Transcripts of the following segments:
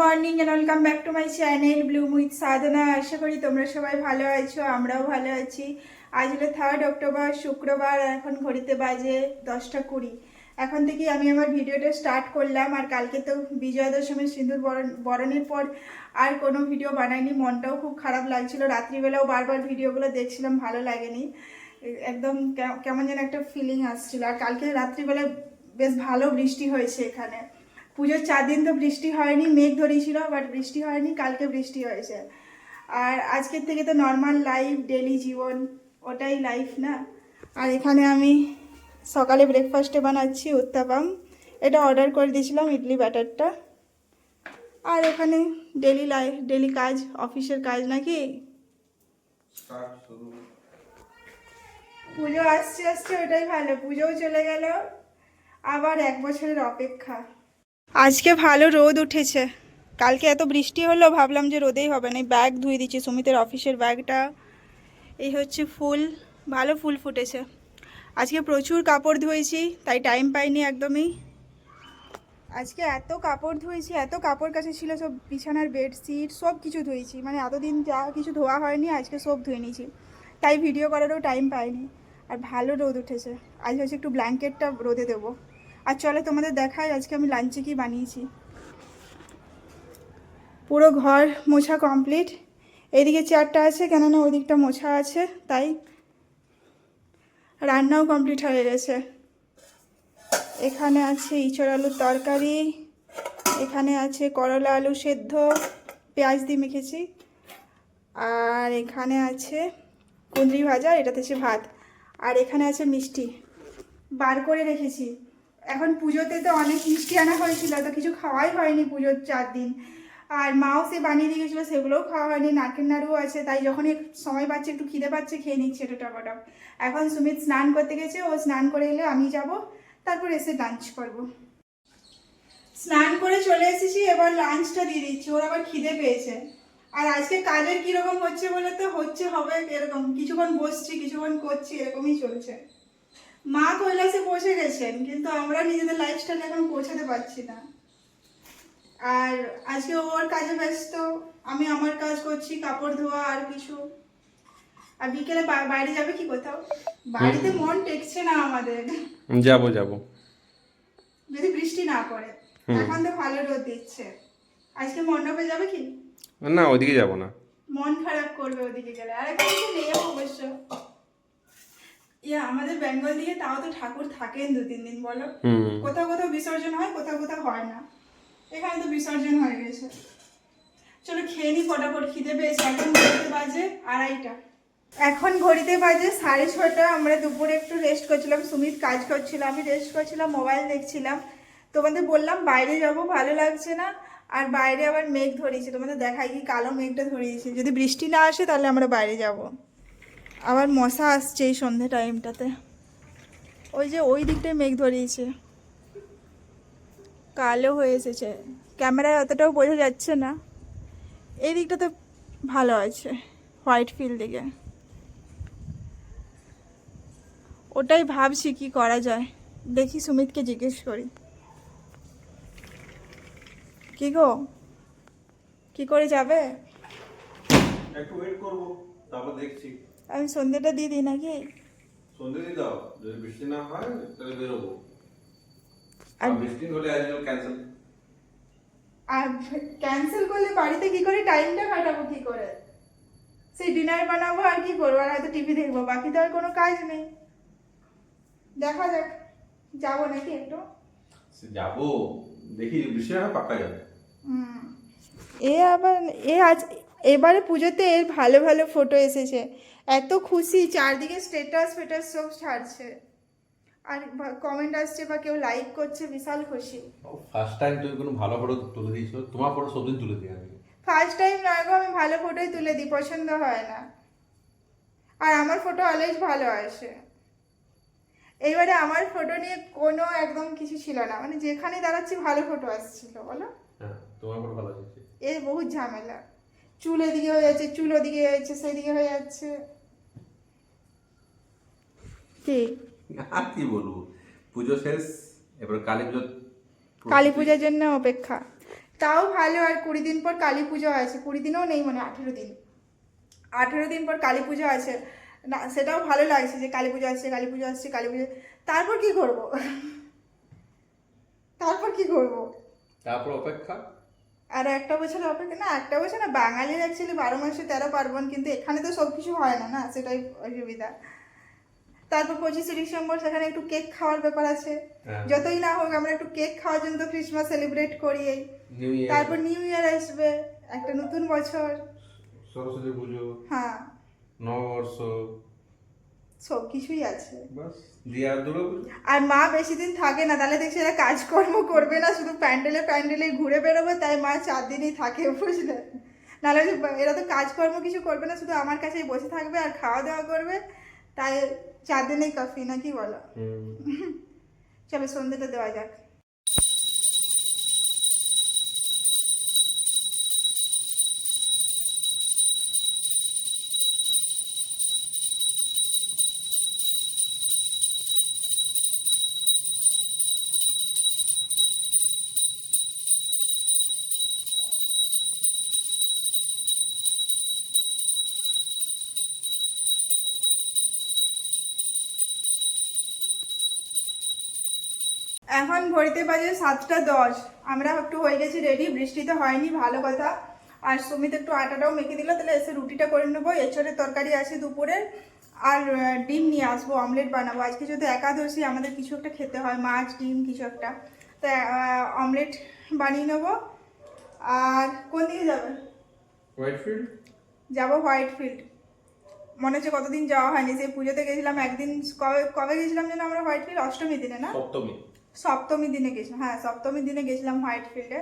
Morning and welcome back to my channel Bloom with Sadhana আশা করি তোমরা সবাই ভালো আছো, আমরাও ভালো আছি। আজ হলো থার্ড অক্টোবর, শুক্রবার এখন ঘড়িতে বাজে দশটা কুড়ি। এখন থেকে আমি আমার ভিডিওটা স্টার্ট করলাম, আর কালকে তো বিজয়া দশমীর সিঁদুর বরণ, বরণের পর আর কোনো ভিডিও বানাইনি, মনটাও খুব খারাপ লাগছিল। রাত্রিবেলাও বারবার ভিডিওগুলো দেখছিলাম, ভালো লাগেনি। একদম কেমন যেন একটা ফিলিং আসছিল। আর কালকে রাত্রিবেলায় বেশ ভালো বৃষ্টি হয়েছে এখানে। পুজোর চার দিন তো বৃষ্টি হয়নি মেঘ ধরিয়েছিল বাট বৃষ্টি হয়নি কালকে বৃষ্টি হয়েছে। আর আজকের থেকে তো নর্মাল লাইফ ডেলি জীবন ওটাই লাইফ না? আর এখানে আমি সকালে ব্রেকফাস্টে বানাচ্ছি উত্তাপাম। এটা অর্ডার করে দিয়েছিলাম ইডলি ব্যাটারটা আর এখানে ডেলি লাইফ ডেলি কাজ অফিসের কাজ নাকি? পুজো আসছে আসছে ওটাই ভালো। পুজোও চলে গেল। আবার এক বছরের অপেক্ষা। আজকে ভালো রোদ উঠেছে। কালকে এত বৃষ্টি হলো, ভাবলাম যে রোদেই হবে না। এই ব্যাগ ধুয়ে দিচ্ছি, সুমিতের অফিসের ব্যাগটা এই হচ্ছে ফুল, ভালো ফুল ফুটেছে। আজকে প্রচুর কাপড় ধুয়েছি, তাই টাইম পাইনি একদমই। আজকে এত কাপড় ধুয়েছি, এত কাপড় কাছে ছিল সব বিছানার বেডশিট সব কিছু ধুয়েছি। মানে এতদিন যা কিছু ধোয়া হয়নি, আজকে সব ধুয়ে নিয়েছি। তাই ভিডিও করারও টাইম পাইনি। আর ভালো রোদ উঠেছে। আজ হচ্ছে একটু ব্ল্যাঙ্কেটটা রোদে দেবো। আর চলো তোমাদের দেখায় আজকে আমি লাঞ্চে কি বানিয়েছি। পুরো ঘর মোছা কমপ্লিট এইদিকে চেয়ারটা আছে, কেননা ওই দিকটা মোছা আছে, তাই রান্নাও কমপ্লিট হয়ে গেছে। এখানে আছে ইঁচড় আলুর তরকারি, এখানে আছে করলা আলু সেদ্ধ, পেঁয়াজ দিয়ে মেখেছি, আর এখানে আছে কুঁদরি ভাজা, এটাতে আছে ভাত, আর এখানে আছে মিষ্টি। বার করে রেখেছি। এখন পুজোতে তো অনেক মিষ্টি আনা হয়েছিল, তো কিছু খাওয়াই হয়নি পুজোর চার দিন। আর মাও সে বানিয়ে দিয়ে গেছিল, সেগুলোও খাওয়া হয়নি, নারকেল নাড়ুও আছে, তাই একটু সময় পাচ্ছে, একটু খিদে পাচ্ছে, খেয়ে নিচ্ছে এটা টপাটপ এখন সুমিত স্নান করতে গেছে, ও স্নান করে এলে আমি যাব, তারপর এসে লাঞ্চ করব। স্নান করে চলে এসেছি, এবার লাঞ্চটা দিয়ে দিচ্ছি, ওর আবার খিদে পেয়েছে। আর আজকে কাজের কীরকম হচ্ছে বলে তো? হচ্ছে হবে এরকম, কিছুক্ষণ বসছি, কিছুক্ষণ করছি, এরকমই চলছে। মা কৈলাসে পৌঁছে গেছেন কিন্তু আমরা নিজেদের লাইফস্টাইল এখন পৌঁছাতে পারছি না। আর আজকে ওর কাজে ব্যস্ত আমি আমার কাজ করছি কাপড় ধোয়া আর কিছু। আর বিকেলে বাইরে যাবে কি কোথাও? বাড়িতে মন টেকছে না আমাদের। যাব যাব। যদি বৃষ্টি না পড়ে এখন তো ভালো রোদ দিচ্ছে। আজকে মণ্ডপে যাবে কি? না ওদিকে যাব না। মন খারাপ করবে ওদিকে গেলে। আর এখন কিছু নেই অবশ্য। ইয়া আমাদের বেঙ্গল দিকে তাও তো ঠাকুর থাকেন দু তিন দিন বলো। কোথাও কোথাও বিসর্জন হয় কোথাও কোথাও হয় না। এখানে তো বিসর্জন হয়ে গেছে। চলো খেয়ে নি ফটাফট খিদে পেয়েছে। এখন ঘড়িতে বাজে আড়াইটা। এখন ঘড়িতে বাজে সাড়ে ছটা। আমরা দুপুরে একটু রেস্ট করছিলাম। সুমিত কাজ করছিল আমি রেস্ট করছিলাম মোবাইল দেখছিলাম। তোমাদের বললাম বাইরে যাব ভালো লাগছে না। আর বাইরে আবার মেঘ ধরিয়েছে। তোমাদের দেখাই কি কালো মেঘটা ধরিয়েছে। যদি বৃষ্টি না আসে তাহলে আমরা বাইরে যাব। আবার মশা আসছে এই সন্ধে টাইমটাতে ওই যে ওই দিকটায় মেঘ ধরিয়েছে। কালো হয়ে এসেছে। ক্যামেরায় অতটাও বোঝা যাচ্ছে না। এই দিকটা তো ভালো আছে হোয়াইট ফিল দিকে। ওটাই ভাবছি কি করা যায়। দেখি সুমিতকে জিজ্ঞেস করি। কি গো? কি করে যাবে? একটু ওয়েট করব, তারপর দেখছি। আমি সন্ধ্যেটা দিয়ে দিই নাকি? সন্ধে দিয়ে দাও। যদি বৃষ্টি না হয় তাহলে বেরোবো। আর বৃষ্টি হলে আজ ক্যান্সেল আর ক্যান্সেল করলে বাড়িতে কি করে? টাইমটা কাটাবো কি করে? সেই ডিনার বানাবো আর কি করব? আর হয়তো টিভি দেখব। বাকি তো আর কোনো কাজ নেই। দেখা যাক। যাব নাকি একটু? যাব। দেখি বৃষ্টি না পাক্কা যাবে। হুম। এ আবার এ আজ এবারে পুজোতে এর ভালো ভালো ফটো এসেছে। এত খুশি চারদিকে স্টেটাস ফেটাস সব ছাড়ছে। আর কমেন্ট আসছে বা কেউ লাইক করছে বিশাল খুশি। ফার্স্ট টাইম তুমি কোনো ভালো ফটো তুলে দিয়েছ? তোমার ফটো সবদিন তুলে দিই আমি। ফার্স্ট টাইম নয় গো আমি ভালো ফটোই তুলে দিই পছন্দ হয় না। আর আমার ফটো অলওয়েজ ভালো আসে। এইবারে আমার ফটো নিয়ে কোনো একদম কিছু ছিল না। মানে যেখানে দাঁড়াচ্ছি ভালো ফটো আসছিল বলো। হ্যাঁ তোমার ফটো ভালো আছে এর বহুত ঝামেলা। চুল এদিকে হয়ে যাচ্ছে চুল ওদিকে হয়ে যাচ্ছে সেদিকে হয়ে যাচ্ছে। কি? আর কি বলব? পুজো শেষ এবার কালী পুজো কালী পূজার জন্য অপেক্ষা। তাও ভালো আর কুড়ি দিন পর কালী পুজো আছে। কুড়ি দিনও নেই মানে আঠেরো দিন। আঠেরো দিন পর কালী পুজো আছে। না সেটাও ভালো লাগছে যে কালী পুজো আসছে কালী পুজো আসছে কালী পুজো তারপর কি করব? তারপর কি করব? তারপর অপেক্ষা? আর একটা বছর অপেক্ষা না? একটা বছর না বাঙালির অ্যাকচুয়ালি বারো মাসে তেরো পার্বণ কিন্তু এখানে তো সব কিছু হয় না না? সেটাই অসুবিধা। তারপর পঁচিশে ডিসেম্বর সেখানে একটু কেক খাওয়ার ব্যাপার আছে। হ্যাঁ। যতই না হোক আমরা একটু কেক খাওয়ার জন্য তো ক্রিসমাস সেলিব্রেট করি এই। তারপর নিউ ইয়ার আসবে একটা নতুন বছর। সরস্বতী পুজো। হ্যাঁ। নববর্ষ। সব কিছুই আছে আর মা বেশি দিন থাকে না তাহলে দেখছি এরা কাজকর্ম করবে না শুধু প্যান্ডেলে প্যান্ডেলে ঘুরে বেরোবে তাই মা চার দিনই থাকে বুঝলে? নাহলে এরা তো কাজকর্ম কিছু করবে না শুধু আমার কাছেই বসে থাকবে আর খাওয়া দাওয়া করবে তাই চার দিনে কাফি নাকি বলো? চলো সন্ধ্যেটা দেওয়া যাক। এখন ঘড়িতে বাজে সাতটা দশ। আমরা একটু হয়ে গেছি রেডি বৃষ্টিতে হয়নি ভালো কথা। আর সুমিত একটু আটাটাও মেখে দিল তাহলে এসে রুটিটা করে নেব। এছাড়া তরকারি আছে দুপুরের। আর ডিম নিয়ে আসব অমলেট বানাবো। আজকে যদি একাদশী আমাদের কিছু একটা খেতে হয় মাছ ডিম কিছু একটা। তো অমলেট বানিয়ে নেব। আর কোন দিকে যাবে? হোয়াইট ফিল্ড যাব হোয়াইট ফিল্ড মনে হচ্ছে কতদিন যাওয়া হয়নি। সেই পুজোতে গেছিলাম একদিন। কবে কবে গেছিলাম যেন আমরা হোয়াইট ফিল্ড অষ্টমী দিনে না? সপ্তমী। সপ্তমী দিনে গেছিলাম হ্যাঁ সপ্তমী দিনে গেছিলাম হোয়াইট ফিল্ডে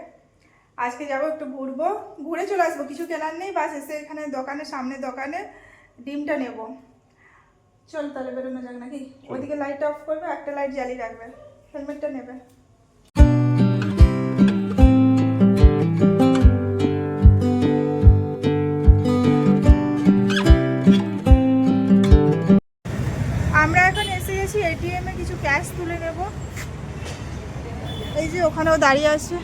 আজকে যাব একটু ঘুরবো ঘুরে চলে আসব কিছু কেনার নেই বাস এসে এখানে দোকানে সামনে দোকানে ডিমটা নেব। চল তাহলে বেরোনো যাক নাকি? ওইদিকে লাইট অফ করবে একটা লাইট জ্বালিয়ে রাখবে হেলমেটটা নেবে। আমরা এখন এসে গেছি এটিএম কিছু ক্যাশ তুলে নেব। এই যে ওখানেও দাঁড়িয়ে আছে।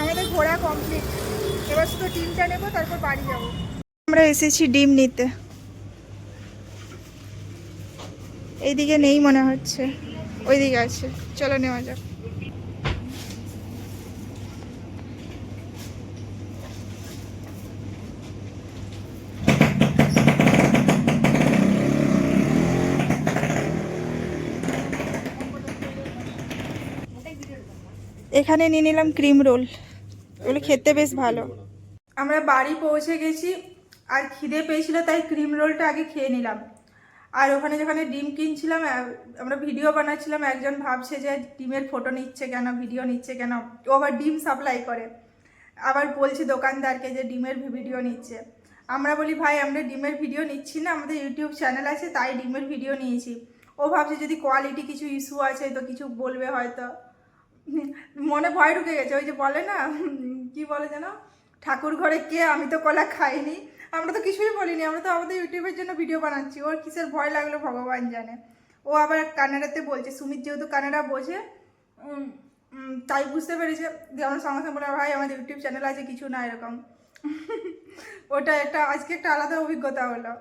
আমাদের ঘোরা কমপ্লিট এবার শুধু ডিমটা নেব, তারপর বাড়ি যাব। আমরা এসেছি ডিম নিতে। এইদিকে নেই মনে হচ্ছে। ওইদিকে আছে। চলো নেওয়া যাক। এখানে নিয়ে নিলাম ক্রিম রোল। এগুলো খেতে বেশ ভালো। আমরা বাড়ি পৌঁছে গেছি, আর খিদে পেয়েছিল, তাই ক্রিম রোলটা আগে খেয়ে নিলাম। আর ওখানে যেখানে ডিম কিনছিলাম আমরা ভিডিও বানাচ্ছিলাম, একজন ভাবছে যে ডিমের ফটো নিচ্ছে কেন ভিডিও নিচ্ছে কেন, ও আবার ডিম সাপ্লাই করে। আবার বলছে দোকানদারকে যে ডিমের ভিডিও নিচ্ছে। আমরা বলি, ভাই, আমরা ডিমের ভিডিও নিচ্ছি না, আমাদের ইউটিউব চ্যানেল আছে, তাই ডিমের ভিডিও নিয়েছি। ও ভাবছে, যদি কোয়ালিটি কিছু ইস্যু আছে, তো কিছু বলবে হয়তো। মনে ভয় ঢুকে গেছে ওই যে বলে না কি বলে যেন ঠাকুর ঘরে কে আমি তো কলা খাইনি। আমরা তো কিছুই বলিনি আমরা তো আমাদের ইউটিউবের জন্য ভিডিও বানাচ্ছি ওর কিসের ভয় লাগল ভগবান জানে। ও আবার কানাডাতে বলছে সুমিত যেহেতু কানাডা বোঝে তাই বুঝতে পেরেছে যে আমার সঙ্গে সঙ্গে বলে ভাই আমাদের ইউটিউব চ্যানেল আছে কিছু না এরকম। ওটা একটা আজকে একটা আলাদা অভিজ্ঞতা হলো।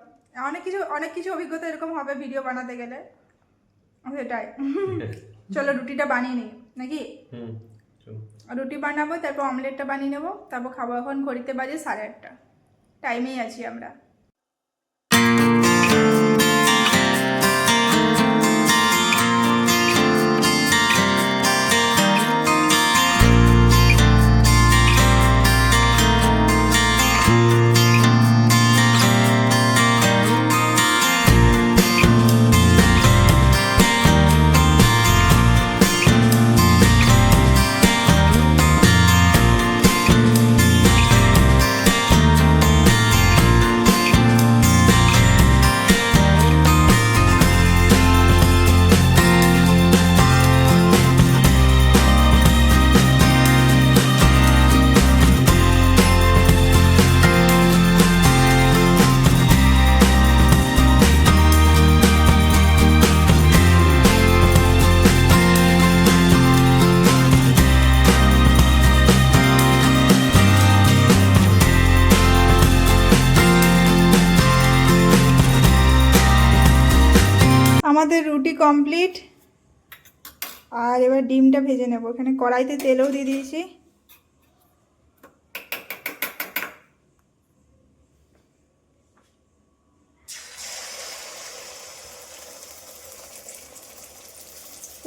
অনেক কিছু অনেক কিছু অভিজ্ঞতা এরকম হবে ভিডিও বানাতে গেলে। সেটাই। চলো রুটিটা বানিয়ে নিই। নাকি? হুম রুটি বানাবো তারপর অমলেটটা বানিয়ে নেব তারপর খাব এখন ঘড়িতে বাজে সাড়ে আটটা। টাইমেই আছি আমরা। কমপ্লিট আর এবার ডিমটা ভেজে নেব। এখানে কড়াইতে তেলও দিয়ে দিয়েছি।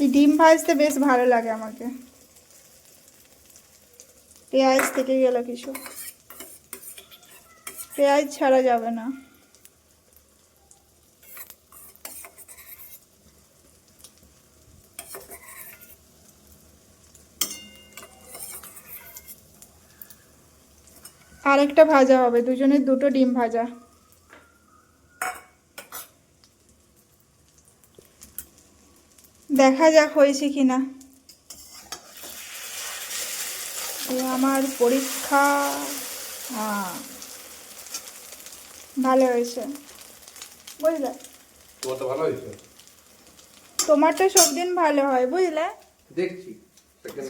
এই ডিম ভাজতে বেশ ভালো লাগে আমাকে। পেঁয়াজ থেকে গেল কিছু। পেঁয়াজ ছাড়া যাবে না। আরেকটা ভাজা হবে দুজনের দুটো ডিম ভাজা। দেখা যাক হয়েছে কি না আমার পরীক্ষা। হ্যাঁ। ভালো হয়েছে। বুঝলে? ভালো হয়েছে। তোমারটা সব দিন ভালো হয় বুঝলে? দেখছি।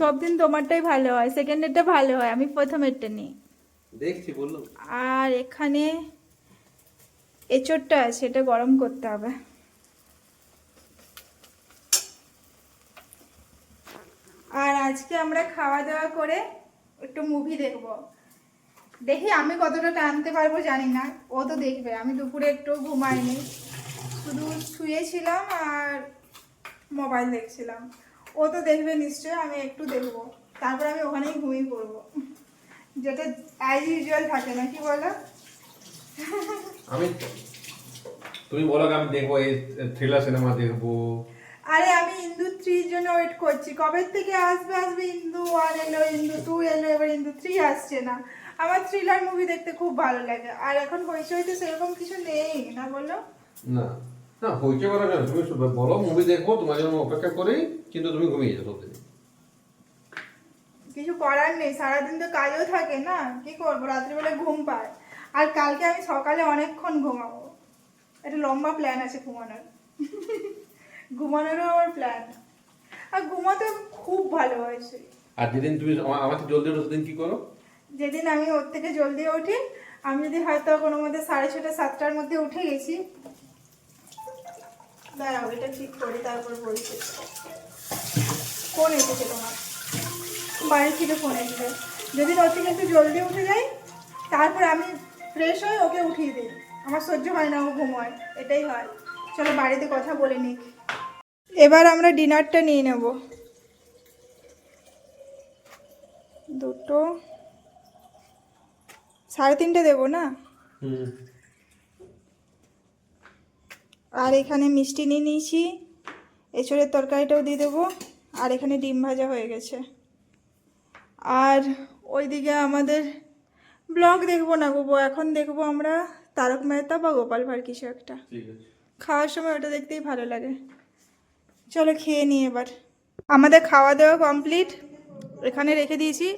সব দিন তোমারটাই ভালো হয় সেকেন্ড সেকেন্ডেরটা ভালো হয় আমি প্রথম প্রথমেরটা নিই। দেখছি, বললাম। আর এখানে এঁচড়টা আছে, এটা গরম করতে হবে। আর আজকে আমরা খাওয়া দাওয়া করে একটু মুভি দেখব। দেখি আমি কতটা টানতে পারব জানি না, ও তো দেখবে। আমি দুপুরে একটু ঘুমাইনি। শুধু শুয়েছিলাম আর মোবাইল দেখছিলাম। ও তো দেখবে নিশ্চয়ই, আমি একটু দেখব। তারপর আমি ওখানেই ঘুমিয়ে পড়ব। যেটা অ্যাজ ইউজুয়াল থাকে না কি বলো? আমি তুমি বলো আমি দেখব এই থ্রিলার সিনেমা দেখব। আরে আমি ইন্দু থ্রির জন্য ওয়েট করছি। কবে থেকে আসবে আসবে ইন্দু ওয়ান এলো ইন্দু টু এলো এবার ইন্দু থ্রি আসছে না। আমার থ্রিলার মুভি দেখতে খুব ভালো লাগে। আর এখন হইচইতে সেরকম কিছু নেই না বলো? না। না হইতে পারো না তুমি বলো মুভি দেখব তোমার জন্য অপেক্ষা করি কিন্তু তুমি ঘুমিয়ে যাও কিছু করার নেই সারাদিন তো কাজও থাকে না কি করব? রাত্রিবেলা ঘুম পায়। আর কালকে আমি সকালে অনেকক্ষণ ঘুমাবো। একটা লম্বা প্ল্যান আছে ঘুমানোর। ঘুমানোরও আমার প্ল্যান আর ঘুমাতে খুব ভালোবাসি। আর যেদিন তুমি আমা- আমার জলদি ওঠো সেদিন কি করো? যেদিন আমি ওর থেকে জলদি উঠি আমি যদি হয়তো কোনো মধ্যে সাড়ে ছটা সাতটার মধ্যে উঠে গেছি দাঁড়াও এটা ঠিক করি তারপর বলছি। কোন এসেছে তোমার? বাড়ি থেকে ফোন এসেছে। যদি থেকে একটু জলদি উঠে যাই তারপর আমি ফ্রেশ হয়ে ওকে উঠিয়ে দিই। আমার সহ্য হয় না ও ঘুমোয় এটাই হয়। চলো বাড়িতে কথা বলে নিক এবার আমরা ডিনারটা নিয়ে নেব। দুটো। সাড়ে তিনটে দেবো না? আর এখানে মিষ্টি নিয়ে নিয়েছি এঁচড়ের তরকারিটাও দিয়ে দেবো আর এখানে ডিম ভাজা হয়ে গেছে। আর ওইদিকে আমাদের ব্লগ দেখব না গো এখন দেখব আমরা তারক মেহতা বা গোপাল ভাঁড় কিছু একটা। খাওয়ার সময় ওটা দেখতেই ভালো লাগে। চলো খেয়ে নিই এবার। আমাদের খাওয়া দাওয়া কমপ্লিট। এখানে রেখে দিয়েছি।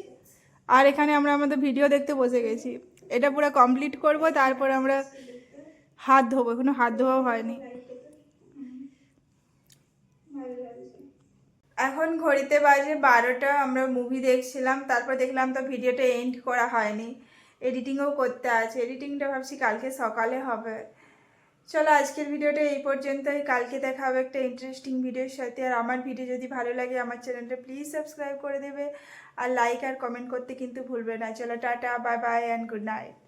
আর এখানে আমরা আমাদের ভিডিও দেখতে বসে গেছি। এটা পুরো কমপ্লিট করব তারপর আমরা হাত ধোবো। এখনও হাত ধোয়াও হয়নি। এখন ঘড়িতে বাজে বারোটা, আমরা মুভি দেখছিলাম, তারপর দেখলাম তো ভিডিওটা এন্ড করা হয়নি। এডিটিংও করতে আছে। এডিটিংটা ভাবছি কালকে সকালে হবে। চলো আজকের ভিডিওটা এই পর্যন্তই। কালকে দেখা হবে একটা ইন্টারেস্টিং ভিডিওর সাথে। আর আমার ভিডিও যদি ভালো লাগে, আমার চ্যানেলটা প্লিজ সাবস্ক্রাইব করে দেবে। আর লাইক আর কমেন্ট করতে কিন্তু ভুলবে না। চলো tata bye bye and good night